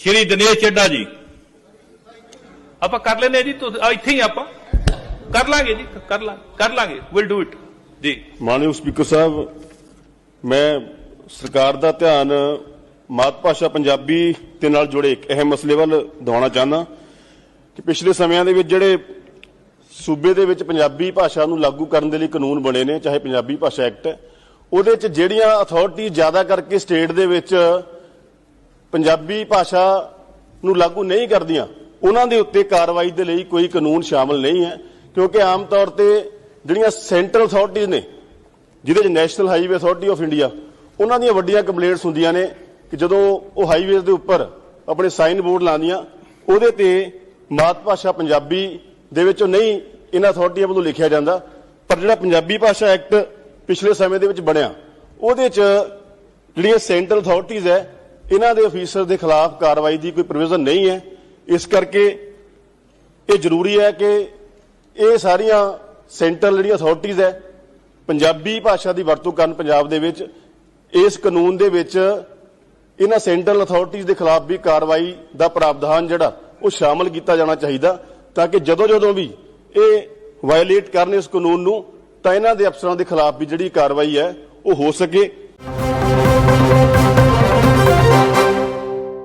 ਸ਼੍ਰੀ ਦਿਨੇਸ਼ ਚੱਡਾ ਜੀ। ਆਪਾਂ ਕਰ ਲੈਨੇ ਜੀ ਇੱਥੇ ਹੀ ਆਪਾਂ। ਕਰ ਲਾਂਗੇ ਜੀ, ਕਰ ਲਾਂਗੇ ਕਰ ਲਾਂਗੇ। ਵਿਲ ਡੂ ਇਟ ਜੀ। ਮਾਨਯੋਗ ਸਪੀਕਰ ਸਾਹਿਬ, ਮੈਂ ਸਰਕਾਰ ਦਾ ਧਿਆਨ ਮਾਤ ਭਾਸ਼ਾ ਪੰਜਾਬੀ ਦੇ ਨਾਲ ਜੁੜੇ ਇੱਕ ਅਹਿਮ ਮਸਲੇ ਵੱਲ ਦਿਵਾਉਣਾ ਚਾਹੁੰਦਾ ਕਿ ਪਿਛਲੇ ਸਮਿਆਂ ਦੇ ਵਿੱਚ ਜਿਹੜੇ ਸੂਬੇ ਦੇ ਵਿੱਚ ਪੰਜਾਬੀ ਭਾਸ਼ਾ ਨੂੰ ਲਾਗੂ ਕਰਨ ਦੇ ਲਈ ਕਾਨੂੰਨ ਬਣੇ ਨੇ, ਚਾਹੇ ਪੰਜਾਬੀ ਭਾਸ਼ਾ ਐਕਟ ਹੈ, ਉਹਦੇ ਚ ਜਿਹੜੀਆਂ ਅਥਾਰਟੀ ਜ਼ਿਆਦਾ ਕਰਕੇ ਸਟੇਟ ਦੇ ਵਿੱਚ ਪੰਜਾਬੀ ਭਾਸ਼ਾ ਨੂੰ ਲਾਗੂ ਨਹੀਂ ਕਰਦੀਆਂ, ਉਹਨਾਂ ਦੇ ਉੱਤੇ ਕਾਰਵਾਈ ਦੇ ਲਈ ਕੋਈ ਕਾਨੂੰਨ ਸ਼ਾਮਲ ਨਹੀਂ ਹੈ, ਕਿਉਂਕਿ ਆਮ ਤੌਰ ਤੇ ਜਿਹੜੀਆਂ ਸੈਂਟਰਲ ਅਥਾਰਟੀਆਂ ਨੇ, ਜਿਹਦੇ ਚ national highway authority of India ਉਹਨਾਂ ਦੀਆਂ ਵੱਡੀਆਂ ਕੰਪਲੇਂਟਸ ਹੁੰਦੀਆਂ ਨੇ ਕਿ ਜਦੋਂ ਉਹ ਹਾਈਵੇਜ਼ ਦੇ ਉੱਪਰ ਆਪਣੇ ਸਾਈਨ ਬੋਰਡ ਲਾਉਂਦੀਆਂ, ਉਹਦੇ ਤੇ ਮਾਤ ਭਾਸ਼ਾ ਪੰਜਾਬੀ ਦੇ ਵਿੱਚ ਨਹੀਂ ਇਹਨਾਂ ਅਥਾਰਟੀਆਂ ਵੱਲੋਂ ਲਿਖਿਆ ਜਾਂਦਾ, ਪਰ ਜਿਹੜਾ ਪੰਜਾਬੀ ਭਾਸ਼ਾ ਐਕਟ ਪਿਛਲੇ ਸਮੇਂ ਦੇ ਵਿੱਚ ਬਣਿਆ, ਉਹਦੇ ਚ ਜਿਹੜੀਆਂ ਸੈਂਟਰਲ ਅਥਾਰਟੀਆਂ ਹੈ ਇਹਨਾਂ ਦੇ ਅਫੀਸਰ ਦੇ ਖਿਲਾਫ ਕਾਰਵਾਈ ਦੀ ਕੋਈ ਪ੍ਰੋਵੀਜ਼ਨ ਨਹੀਂ ਹੈ। ਇਸ ਕਰਕੇ ਇਹ ਜ਼ਰੂਰੀ ਹੈ ਕਿ ਇਹ ਸਾਰੀਆਂ ਸੈਂਟਰਲ ਜਿਹੜੀਆਂ ਅਥਾਰਟੀਆਂ ਹੈ, ਪੰਜਾਬੀ ਭਾਸ਼ਾ ਦੀ ਵਰਤੋਂ ਕਰਨ ਪੰਜਾਬ ਦੇ ਵਿੱਚ, ਇਸ ਕਾਨੂੰਨ ਦੇ ਵਿੱਚ ਇਹਨਾਂ ਸੈਂਟਰਲ ਅਥਾਰਟੀਆਂ ਦੇ ਖਿਲਾਫ ਵੀ ਕਾਰਵਾਈ ਦਾ ਪ੍ਰਾਵਧਾਨ ਜਿਹੜਾ, ਉਹ ਸ਼ਾਮਲ ਕੀਤਾ ਜਾਣਾ ਚਾਹੀਦਾ ਤਾਂ ਕਿ ਜਦੋਂ ਜਦੋਂ ਵੀ ਇਹ ਵਾਇਲੇਟ ਕਰਨ ਇਸ ਕਾਨੂੰਨ ਨੂੰ, ਤਾਂ ਇਹਨਾਂ ਦੇ ਅਫਸਰਾਂ ਦੇ ਖਿਲਾਫ ਵੀ ਜਿਹੜੀ ਕਾਰਵਾਈ ਹੈ, ਉਹ ਹੋ ਸਕੇ।